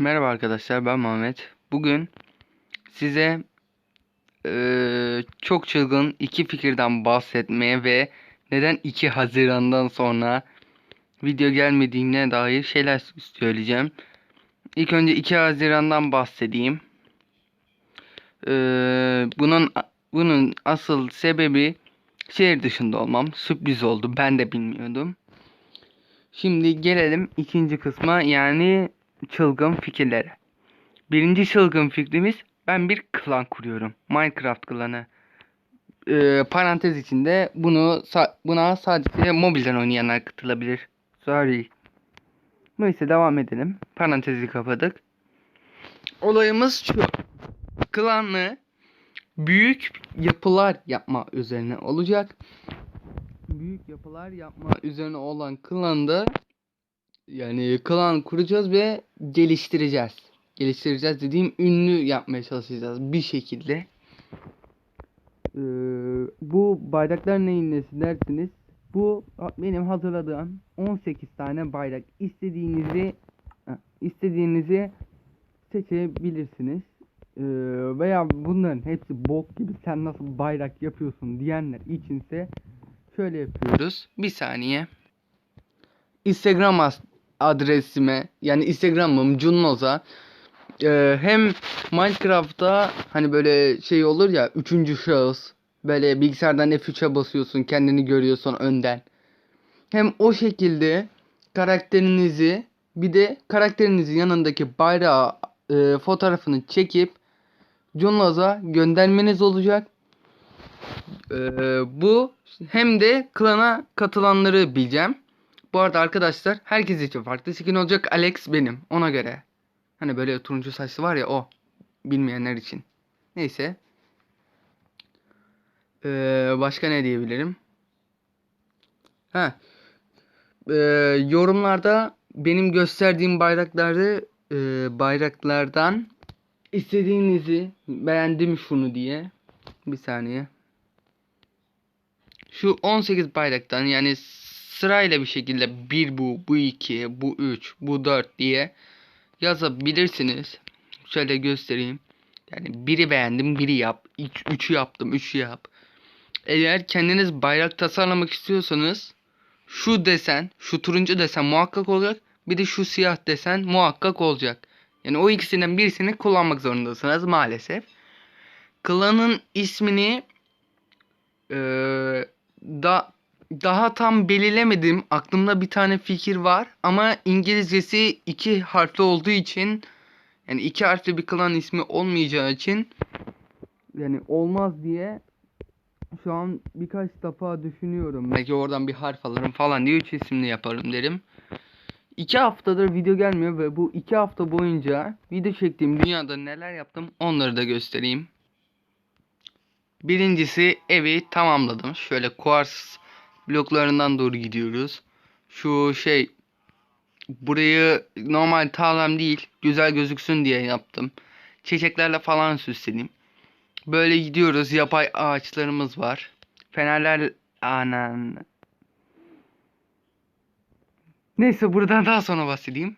Merhaba arkadaşlar ben Mehmet. Bugün size eee, çok çılgın iki fikirden bahsetmeye ve neden 2 Haziran'dan sonra video gelmediğine dair şeyler söyleyeceğim. İlk önce 2 Haziran'dan bahsedeyim. Eee, bunun bunun asıl sebebi şehir dışında olmam. Sürpriz oldu. Ben de bilmiyordum. Şimdi gelelim ikinci kısma yani çılgın fikirlere. Birinci çılgın fikrimiz ben bir klan kuruyorum. Minecraft klanı. Ee, parantez içinde bunu buna sadece mobilden oynayanlar katılabilir. Sorry. Neyse devam edelim. Parantezi kapadık. Olayımız şu. Klanı büyük yapılar yapma üzerine olacak. Büyük yapılar yapma üzerine olan klanda yani klan kuracağız ve geliştireceğiz. Geliştireceğiz dediğim ünlü yapmaya çalışacağız bir şekilde. Ee, bu bayraklar neyin nesi dersiniz? Bu benim hazırladığım 18 tane bayrak. İstediğinizi istediğinizi seçebilirsiniz. Ee, veya bunların hepsi bok gibi sen nasıl bayrak yapıyorsun diyenler içinse şöyle yapıyoruz. Bir saniye. Instagram adresime yani Instagram'ım Cunnoza e, hem Minecraft'ta hani böyle şey olur ya üçüncü şahıs böyle bilgisayardan F3'e basıyorsun kendini görüyorsun önden. Hem o şekilde karakterinizi bir de karakterinizin yanındaki bayrağı e, fotoğrafını çekip Cunnoza göndermeniz olacak. E, bu hem de klana katılanları bileceğim. Bu arada arkadaşlar herkes için farklı skin olacak. Alex benim ona göre. Hani böyle turuncu saçlı var ya o. Bilmeyenler için. Neyse. Ee, başka ne diyebilirim? Ha. Ee, yorumlarda benim gösterdiğim bayraklarda e, bayraklardan istediğinizi beğendim şunu diye. Bir saniye. Şu 18 bayraktan yani sırayla bir şekilde bir bu, bu iki, bu üç, bu dört diye yazabilirsiniz. Şöyle göstereyim. Yani biri beğendim, biri yap. Üç, üçü yaptım, üçü yap. Eğer kendiniz bayrak tasarlamak istiyorsanız şu desen, şu turuncu desen muhakkak olacak. Bir de şu siyah desen muhakkak olacak. Yani o ikisinden birisini kullanmak zorundasınız maalesef. Klanın ismini eee da daha tam belirlemedim. Aklımda bir tane fikir var ama İngilizcesi iki harfli olduğu için yani iki harfli bir klan ismi olmayacağı için yani olmaz diye şu an birkaç defa düşünüyorum. Belki oradan bir harf alırım falan diye üç isimli yaparım derim. İki haftadır video gelmiyor ve bu iki hafta boyunca video çektiğim dünyada neler yaptım onları da göstereyim. Birincisi evi tamamladım. Şöyle kuars bloklarından doğru gidiyoruz. Şu şey burayı normal tağlam değil güzel gözüksün diye yaptım. Çiçeklerle falan süsledim. Böyle gidiyoruz. Yapay ağaçlarımız var. Fenerler anan. Neyse buradan daha sonra bahsedeyim.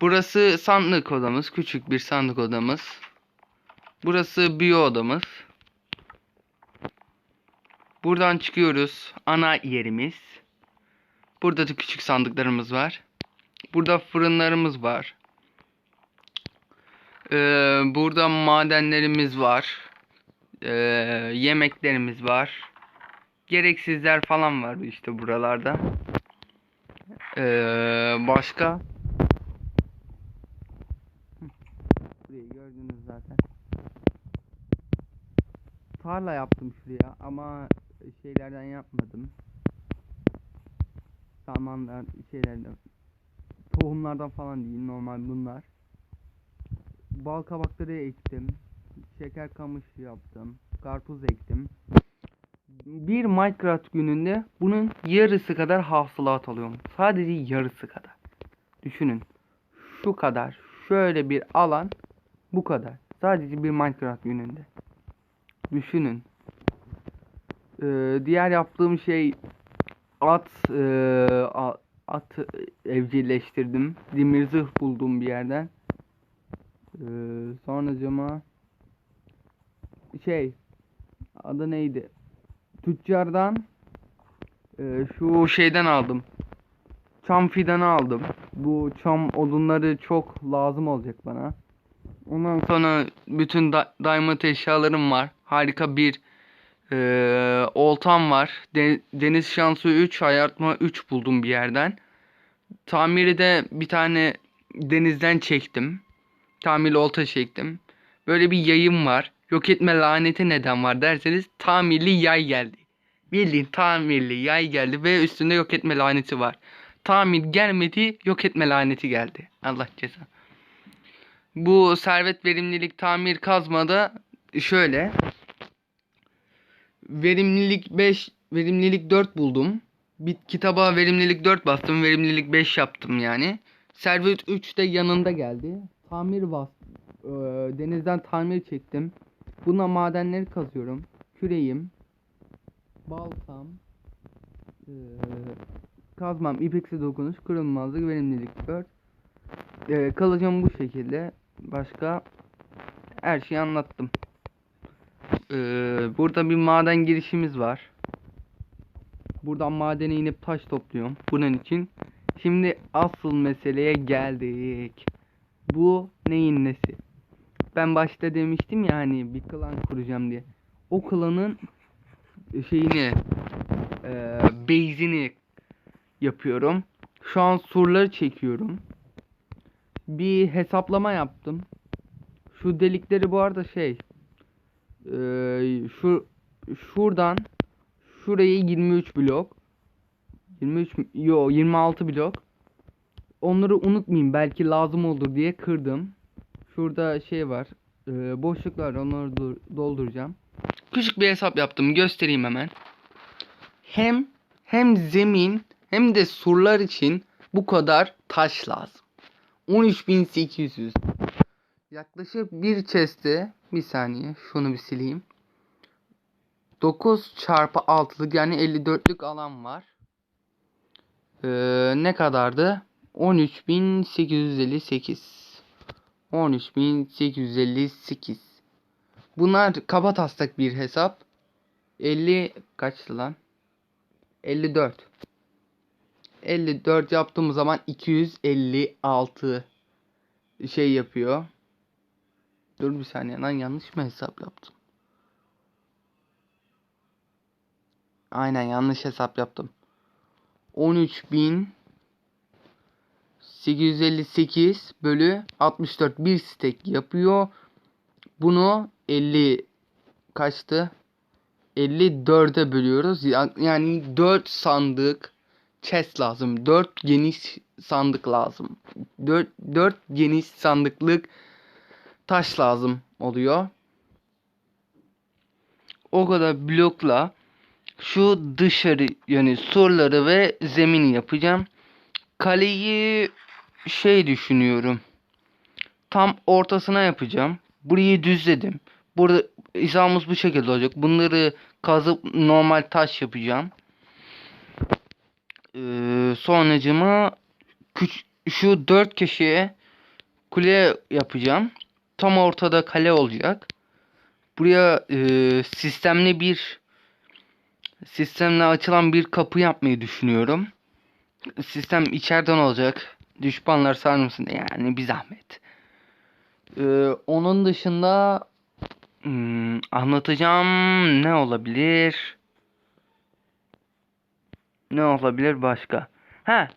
Burası sandık odamız. Küçük bir sandık odamız. Burası biyo odamız. Buradan çıkıyoruz. Ana yerimiz. Burada da küçük sandıklarımız var. Burada fırınlarımız var. Ee, burada madenlerimiz var. Ee, yemeklerimiz var. Gereksizler falan var işte buralarda. Ee, başka? Burayı gördünüz zaten. Tarla yaptım şuraya ama şeylerden yapmadım. Samanlar şeylerden tohumlardan falan değil normal bunlar. Bal kabakları ektim. Şeker kamışı yaptım. Karpuz ektim. Bir Minecraft gününde bunun yarısı kadar hasılat alıyorum. Sadece yarısı kadar. Düşünün. Şu kadar. Şöyle bir alan bu kadar. Sadece bir Minecraft gününde. Düşünün. Ee, diğer yaptığım şey at e, at evcilleştirdim. Demir zırh buldum bir yerden. Ee, sonracıma şey adı neydi? Tüccardan e, şu şeyden aldım. Çam fidanı aldım. Bu çam odunları çok lazım olacak bana. Ondan sonra bütün da diamond eşyalarım var. Harika bir e, oltam var. De- deniz şansı 3, hayatma 3 buldum bir yerden. Tamiri de bir tane denizden çektim. Tamirli olta çektim. Böyle bir yayım var. Yok etme laneti neden var derseniz tamirli yay geldi. Bildiğin tamirli yay geldi ve üstünde yok etme laneti var. Tamir gelmedi yok etme laneti geldi. Allah ceza. Bu servet verimlilik tamir kazmada şöyle. Verimlilik 5, verimlilik 4 buldum. Bir kitaba verimlilik 4 bastım, verimlilik 5 yaptım yani. Servet 3 de yanında geldi. Tamir bas, e, denizden tamir çektim. Buna madenleri kazıyorum. Küreğim, baltam, e, kazmam, ipeksi dokunuş, kırılmazlık, verimlilik 4. E, kalacağım bu şekilde. Başka her şeyi anlattım. Ee, burada bir maden girişimiz var. Buradan madene inip taş topluyorum. Bunun için. Şimdi asıl meseleye geldik. Bu neyin nesi? Ben başta demiştim ya hani bir klan kuracağım diye. O klanın şeyini e, base'ini yapıyorum. Şu an surları çekiyorum. Bir hesaplama yaptım. Şu delikleri bu arada şey eee, şu şuradan şurayı 23 blok. 23 mü- yo 26 blok. Onları unutmayayım. Belki lazım olur diye kırdım. Şurada şey var. Eee, boşluklar onları dur- dolduracağım. Küçük bir hesap yaptım. Göstereyim hemen. Hem hem zemin hem de surlar için bu kadar taş lazım. 13800 Yaklaşık bir chest'e bir saniye şunu bir sileyim. 9 çarpı 6'lık yani 54'lük alan var. Ee, ne kadardı? 13858. 13858. Bunlar kaba taslak bir hesap. 50 kaçtı lan? 54. 54 yaptığımız zaman 256 şey yapıyor. Dur bir saniye lan yanlış mı hesap yaptım? Aynen yanlış hesap yaptım. 13.858 bölü 64 bir stek yapıyor. Bunu 50 kaçtı? 54'e bölüyoruz. Ya- Yani 4 sandık chest lazım. 4 geniş sandık lazım. 4 4 geniş sandıklık taş lazım oluyor. O kadar blokla şu dışarı yani surları ve zemini yapacağım. Kaleyi şey düşünüyorum. Tam ortasına yapacağım. Burayı düzledim. Burada hizamız bu şekilde olacak. Bunları kazıp normal taş yapacağım. Ee, sonracıma küç şu dört köşeye kule yapacağım. Tam ortada kale olacak. Buraya e, sistemli bir sistemle açılan bir kapı yapmayı düşünüyorum. Sistem içeriden olacak. Düşmanlar sarmasın yani bir zahmet. Ee, onun dışında hmm, anlatacağım ne olabilir? Ne olabilir başka? Ha,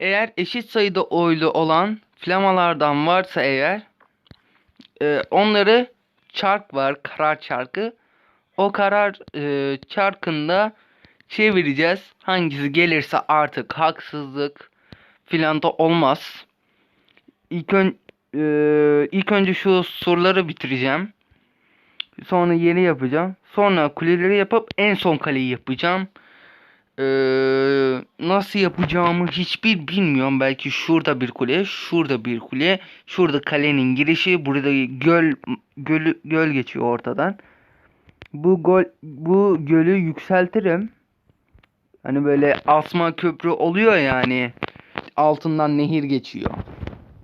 eğer eşit sayıda oylu olan flamalardan varsa eğer e, onları çark var karar çarkı. O karar e, çarkında çevireceğiz. Hangisi gelirse artık haksızlık filan da olmaz. İlk, ön, e, ilk önce şu surları bitireceğim. Sonra yeni yapacağım. Sonra kuleleri yapıp en son kaleyi yapacağım Ee, nasıl yapacağımı hiçbir bilmiyorum. Belki şurada bir kule, şurada bir kule, şurada kalenin girişi, burada göl göl göl geçiyor ortadan. Bu gol bu gölü yükseltirim. Hani böyle asma köprü oluyor yani. altından nehir geçiyor.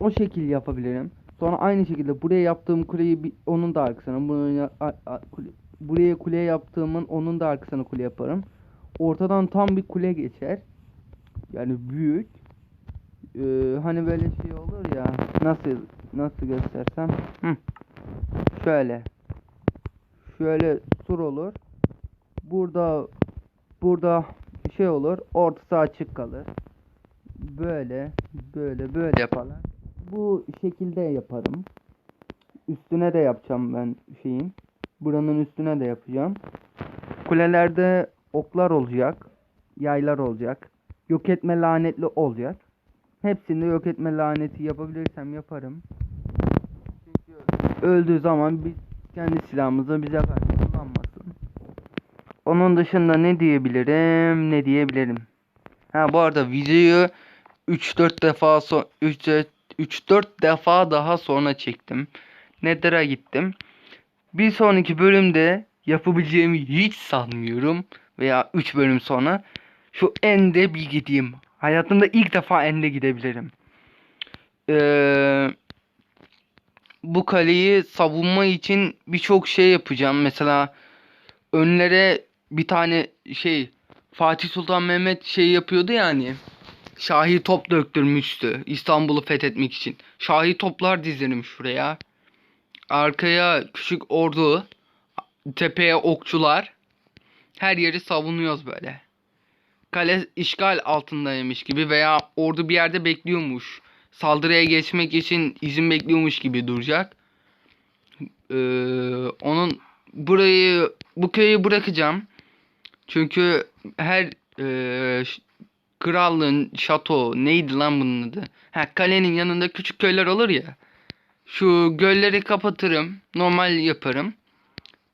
O şekil yapabilirim. Sonra aynı şekilde buraya yaptığım kuleyi onun da arkasına buraya kule yaptığımın onun da arkasına kule yaparım. Ortadan tam bir kule geçer. Yani büyük. Ee, hani böyle şey olur ya. Nasıl nasıl göstersem? Hı. Şöyle. Şöyle sur olur. Burada burada şey olur. Ortası açık kalır. Böyle böyle böyle yaparlar. Bu şekilde yaparım. Üstüne de yapacağım ben şeyin. Buranın üstüne de yapacağım. Kulelerde oklar olacak. Yaylar olacak. Yok etme lanetli olacak. Hepsinde yok etme laneti yapabilirsem yaparım. Çünkü öldüğü zaman biz kendi silahımızı bize karşı kullanmasın. Onun dışında ne diyebilirim? Ne diyebilirim? Ha bu arada videoyu 3-4 defa so 3-4 defa daha sonra çektim. Nether'a gittim. Bir sonraki bölümde yapabileceğimi hiç sanmıyorum. Veya 3 bölüm sonra şu End'e bir gideyim. Hayatımda ilk defa End'e gidebilirim. Ee, bu kaleyi savunma için birçok şey yapacağım. Mesela önlere bir tane şey Fatih Sultan Mehmet şey yapıyordu yani. Şahi top döktürmüştü İstanbul'u fethetmek için. Şahi toplar dizerim şuraya. Arkaya küçük ordu, tepeye okçular. Her yeri savunuyoruz böyle. Kale işgal altındaymış gibi veya ordu bir yerde bekliyormuş. Saldırıya geçmek için izin bekliyormuş gibi duracak. Ee, onun burayı bu köyü bırakacağım. Çünkü her e, krallığın şato neydi lan bunun adı? Ha kalenin yanında küçük köyler olur ya. Şu gölleri kapatırım. Normal yaparım.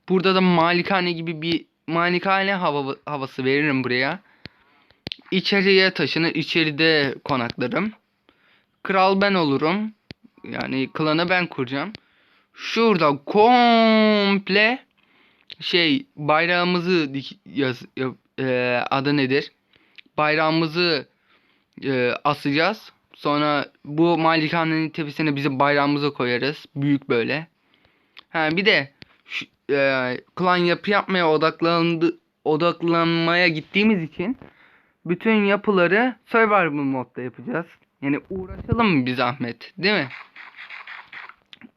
Burada da malikane gibi bir malikane hava, havası veririm buraya. İçeriye taşınır. içeride konaklarım. Kral ben olurum. Yani klanı ben kuracağım. Şurada komple şey bayrağımızı dik- yaz, yap- e, adı nedir? Bayrağımızı e, asacağız. Sonra bu malikanenin tepesine bizim bayrağımızı koyarız. Büyük böyle. Ha bir de e, klan yapı yapmaya odaklandı odaklanmaya gittiğimiz için bütün yapıları survival modda yapacağız. Yani uğraşalım bir zahmet, değil mi?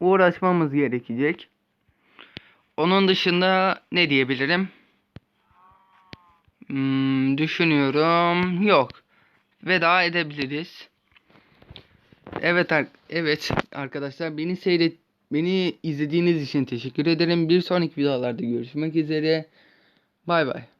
Uğraşmamız gerekecek. Onun dışında ne diyebilirim? Hmm, düşünüyorum. Yok. Veda edebiliriz. Evet ar- evet arkadaşlar beni seyret beni izlediğiniz için teşekkür ederim. Bir sonraki videolarda görüşmek üzere. Bay bay.